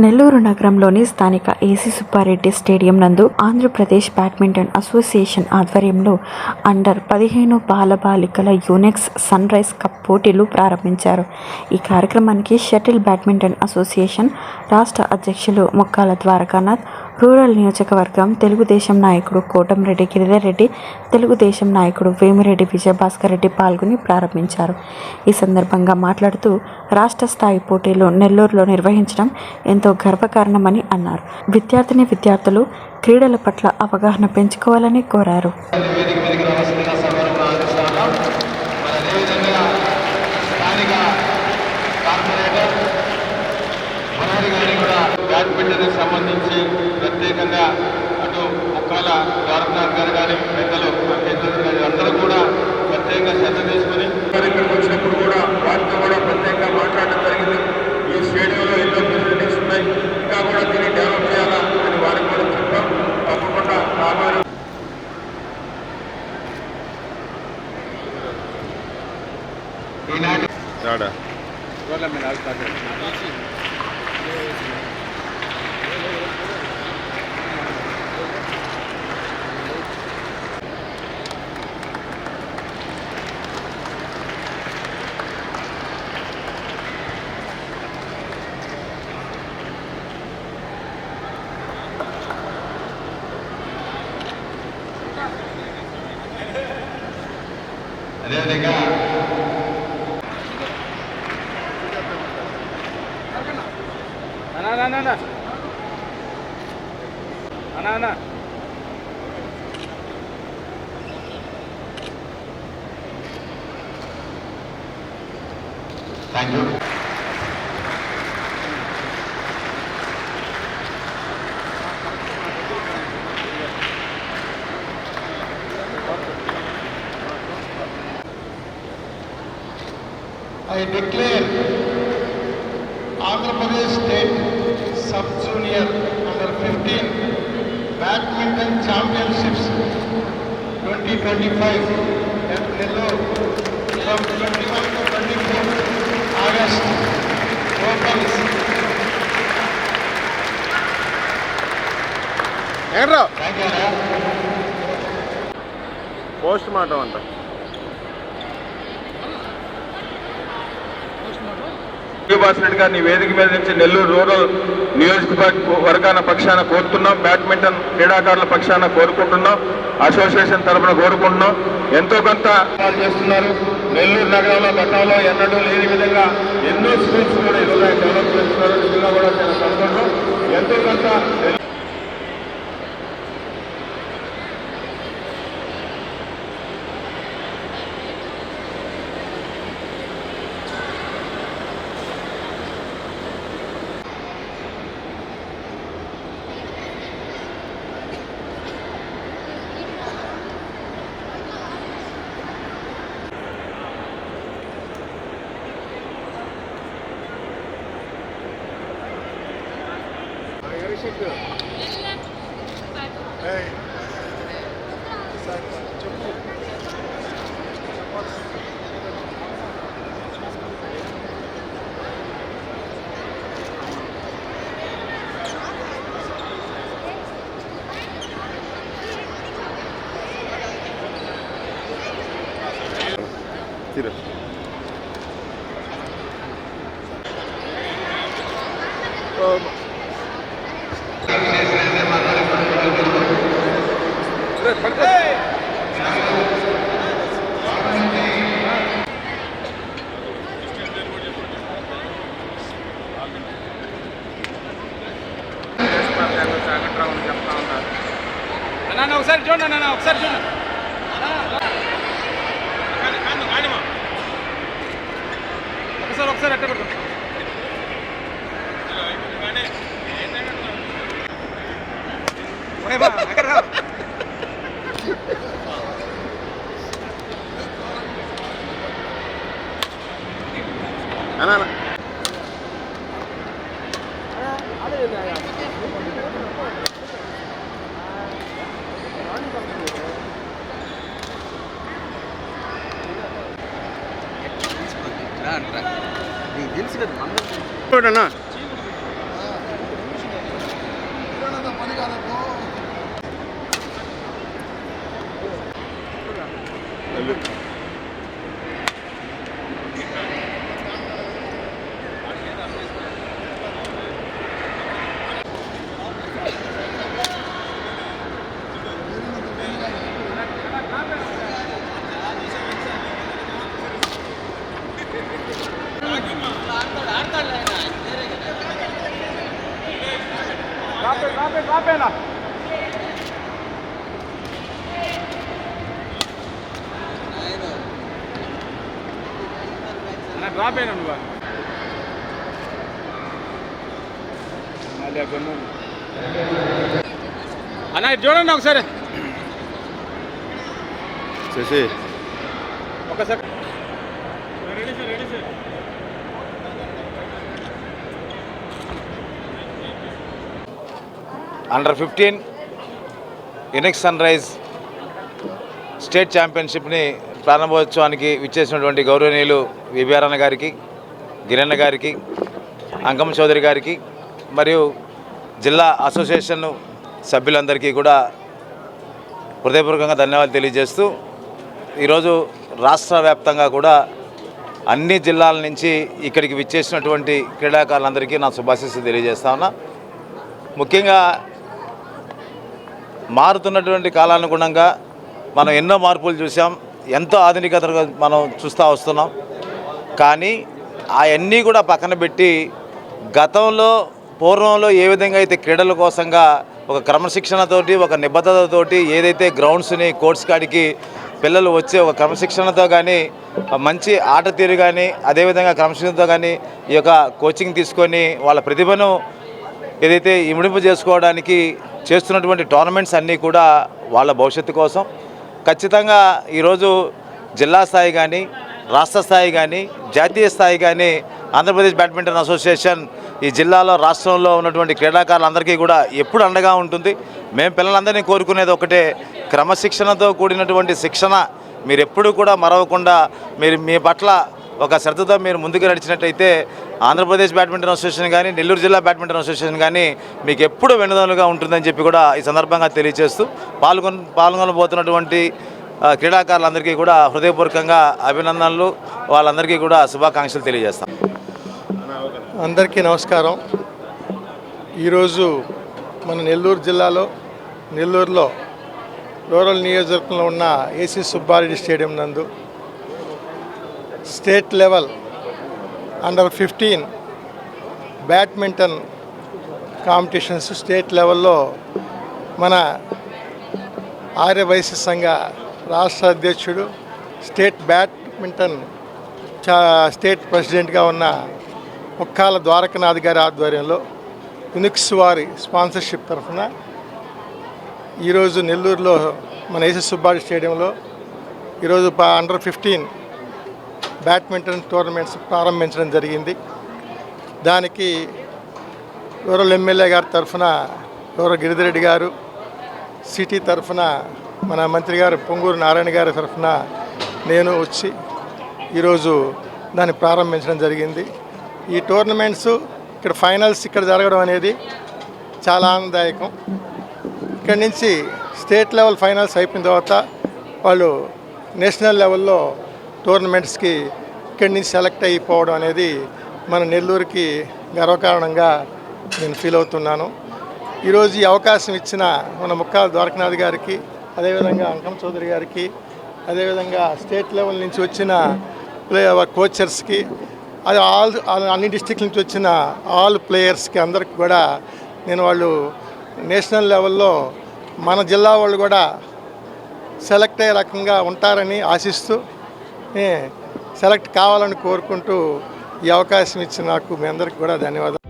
నెల్లూరు నగరంలోని స్థానిక ఏసీ సుబ్బారెడ్డి స్టేడియం నందు ఆంధ్రప్రదేశ్ బ్యాడ్మింటన్ అసోసియేషన్ ఆధ్వర్యంలో అండర్ పదిహేను బాలబాలికల యూనెక్స్ సన్ రైజ్ కప్ పోటీలు ప్రారంభించారు. ఈ కార్యక్రమానికి షటిల్ బ్యాడ్మింటన్ అసోసియేషన్ రాష్ట్ర అధ్యక్షులు ముక్కాల ద్వారకానాథ్ రూరల్ నియోజకవర్గం తెలుగుదేశం నాయకుడు కోటంరెడ్డి గిరిధర్ రెడ్డి తెలుగుదేశం నాయకుడు వేమిరెడ్డి విజయభాస్కర్ రెడ్డి పాల్గొని ప్రారంభించారు. ఈ సందర్భంగా మాట్లాడుతూ రాష్ట్ర స్థాయి పోటీలు నెల్లూరులో నిర్వహించడం ఎంతో గర్వకారణమని అన్నారు. విద్యార్థిని విద్యార్థులు క్రీడల పట్ల అవగాహన పెంచుకోవాలని కోరారు. బ్యాడ్మింటన్కి సంబంధించి ప్రత్యేకంగా అటు ముక్కాల ద్వారకనాథ్ గారు కానీ పెద్దలు అందరూ కూడా ప్రత్యేకంగా శ్రద్ధ తీసుకుని ఇక్కడికి వచ్చినప్పుడు కూడా వారితో కూడా ప్రత్యేకంగా మాట్లాడడం జరిగింది. ఈ స్టేడియంలో ఎన్నో ఫెసిలిటీస్ ఉన్నాయి ఇంకా కూడా దీన్ని డెవలప్ చేయాలా అని వారికి కూడా చెప్పాం. తప్పకుండా రాబోయే ఈనాటి ఆడ అదేవిధంగా అన్నా అన్నా అన్నా అన్నా అన్నా thank you Declare Andhra Pradesh State Sub-Junior Under 15 Badminton Championships 2025 at Nellore from 21 to 24 August opens. ఏంట్రా Thank you. Anna. Post mortem అంట భాస్కర్ గారిని వేదిక మీద నుంచి నెల్లూరు రూరల్ నియోజకవర్గాన పక్షాన కోరుతున్నాం. బ్యాడ్మింటన్ క్రీడాకారుల పక్షాన కోరుకుంటున్నాం. అసోసియేషన్ తరఫున కోరుకుంటున్నాం. ఎంతో కొంత చేస్తున్నారు. నెల్లూరు నగరంలో గతంలో ఎన్నడూ లేని విధంగా ఎన్నో స్కూల్స్ కూడా ఈరోజు డెవలప్ చేస్తున్నారు. కూడా చాలా సంతోషం. ఎంతో కొంత తీరు అన్నా అన్నా, ఒకసారి చూడండి అన్న ఒకసారి చూడండి ఒకసారి ఒకసారి ఓయమ్మా, అక్కడ. అన్నా రా, చూడన్నా Thank డ్రాప్ అయినా నువ్వు. అన్న చూడండి ఒకసారి. శశి. ఒకసారి. Ready sir ready sir. Under fifteen Yonex Sunrise state ఛాంపియన్షిప్ని ప్రారంభోత్సవానికి విచ్చేసినటువంటి గౌరవనీయులు విబిఆరన్న గారికి గిరన్న గారికి అంకమ్మ చౌదరి గారికి మరియు జిల్లా అసోసియేషన్ సభ్యులందరికీ కూడా హృదయపూర్వకంగా ధన్యవాదాలు తెలియజేస్తూ ఈరోజు రాష్ట్ర వ్యాప్తంగా కూడా అన్ని జిల్లాల నుంచి ఇక్కడికి విచ్చేసినటువంటి క్రీడాకారులందరికీ నా శుభాశీస్సులు తెలియజేస్తా ఉన్నా. ముఖ్యంగా మారుతున్నటువంటి కాలానుగుణంగా మనం ఎన్నో మార్పులు చూసాం ఎంతో ఆధునికతగా మనం చూస్తూ వస్తున్నాం. కానీ అవన్నీ కూడా పక్కన పెట్టి గతంలో పూర్వంలో ఏ విధంగా అయితే క్రీడల కోసంగా ఒక క్రమశిక్షణతోటి ఒక నిబద్ధతతోటి ఏదైతే గ్రౌండ్స్ని కోర్ట్స్ కాడికి పిల్లలు వచ్చి ఒక క్రమశిక్షణతో కానీ మంచి ఆట తీరు కానీ అదేవిధంగా క్రమశిక్షణతో కానీ ఈ యొక్క కోచింగ్ తీసుకొని వాళ్ళ ప్రతిభను ఏదైతే ఇమిడింపు చేసుకోవడానికి చేస్తున్నటువంటి టోర్నమెంట్స్ అన్నీ కూడా వాళ్ళ భవిష్యత్తు కోసం ఖచ్చితంగా ఈరోజు జిల్లా స్థాయి కానీ రాష్ట్ర స్థాయి కానీ జాతీయ స్థాయి కానీ ఆంధ్రప్రదేశ్ బ్యాడ్మింటన్ అసోసియేషన్ ఈ జిల్లాలో రాష్ట్రంలో ఉన్నటువంటి క్రీడాకారులందరికీ కూడా ఎప్పుడు అండగా ఉంటుంది. మేము పిల్లలందరినీ కోరుకునేది ఒకటే క్రమశిక్షణతో కూడినటువంటి శిక్షణ మీరు ఎప్పుడు కూడా మరవకుండా మీరు మీ పట్ల ఒక శ్రద్ధతో మీరు ముందుకు నడిచినట్టయితే ఆంధ్రప్రదేశ్ బ్యాడ్మింటన్ అసోసియేషన్ కానీ నెల్లూరు జిల్లా బ్యాడ్మింటన్ అసోసియేషన్ కానీ మీకు ఎప్పుడు వెన్నుదన్నుగా ఉంటుందని చెప్పి కూడా ఈ సందర్భంగా తెలియజేస్తూ పాల్గొన పాల్గొనబోతున్నటువంటి క్రీడాకారులందరికీ కూడా హృదయపూర్వకంగా అభినందనలు. వాళ్ళందరికీ కూడా శుభాకాంక్షలు తెలియజేస్తాం. అందరికీ నమస్కారం. ఈరోజు మన నెల్లూరు జిల్లాలో నెల్లూరులో రూరల్ నియోజకవర్గంలో ఉన్న ఏసీ సుబ్బారెడ్డి స్టేడియం నందు state level under fifteen badminton competitions state లెవెల్లో మన ఆర్యవైశ్య సంఘ రాష్ట్ర అధ్యక్షుడు స్టేట్ బ్యాడ్మింటన్ చా స్టేట్ ప్రెసిడెంట్గా ఉన్న ముక్కాల ద్వారకనాథ్ గారి ఆధ్వర్యంలో యునిక్స్ వారి స్పాన్సర్షిప్ తరఫున ఈరోజు నెల్లూరులో మన ఏసీ సుబ్బాడి స్టేడియంలో ఈరోజు ప- అండర్ ఫిఫ్టీన్ బ్యాడ్మింటన్ టోర్నమెంట్స్ ప్రారంభించడం జరిగింది. దానికి రూరల్ ఎమ్మెల్యే గారి తరఫున రూరల్ గిరిధిరెడ్డి గారు సిటీ తరఫున మన మంత్రి గారు పొంగూరు నారాయణ గారి తరఫున నేను వచ్చి ఈరోజు దాన్ని ప్రారంభించడం జరిగింది. ఈ టోర్నమెంట్స్ ఇక్కడ ఫైనల్స్ ఇక్కడ జరగడం అనేది చాలా ఆనందదాయకం. ఇక్కడి నుంచి స్టేట్ లెవెల్ ఫైనల్స్ అయిపోయిన తర్వాత వాళ్ళు నేషనల్ లెవెల్లో టోర్నమెంట్స్కి ఇక్కడి నుంచి సెలెక్ట్ అయిపోవడం అనేది మన నెల్లూరుకి గర్వకారణంగా నేను ఫీల్ అవుతున్నాను. ఈరోజు ఈ అవకాశం ఇచ్చిన మన ముక్కాల ద్వారకనాథ్ గారికి అదేవిధంగా అంకం చౌదరి గారికి అదేవిధంగా స్టేట్ లెవెల్ నుంచి వచ్చిన ప్లే కోచర్స్కి అది ఆల్ అన్ని డిస్టిక్ నుంచి వచ్చిన ఆల్ ప్లేయర్స్కి అందరికి కూడా నేను వాళ్ళు నేషనల్ లెవెల్లో మన జిల్లా వాళ్ళు కూడా సెలెక్ట్ అయ్యే రకంగా ఉంటారని ఆశిస్తూ సెలెక్ట్ కావాలని కోరుకుంటూ ఈ అవకాశం ఇచ్చిన నాకు మీ అందరికి కూడా ధన్యవాదాలు.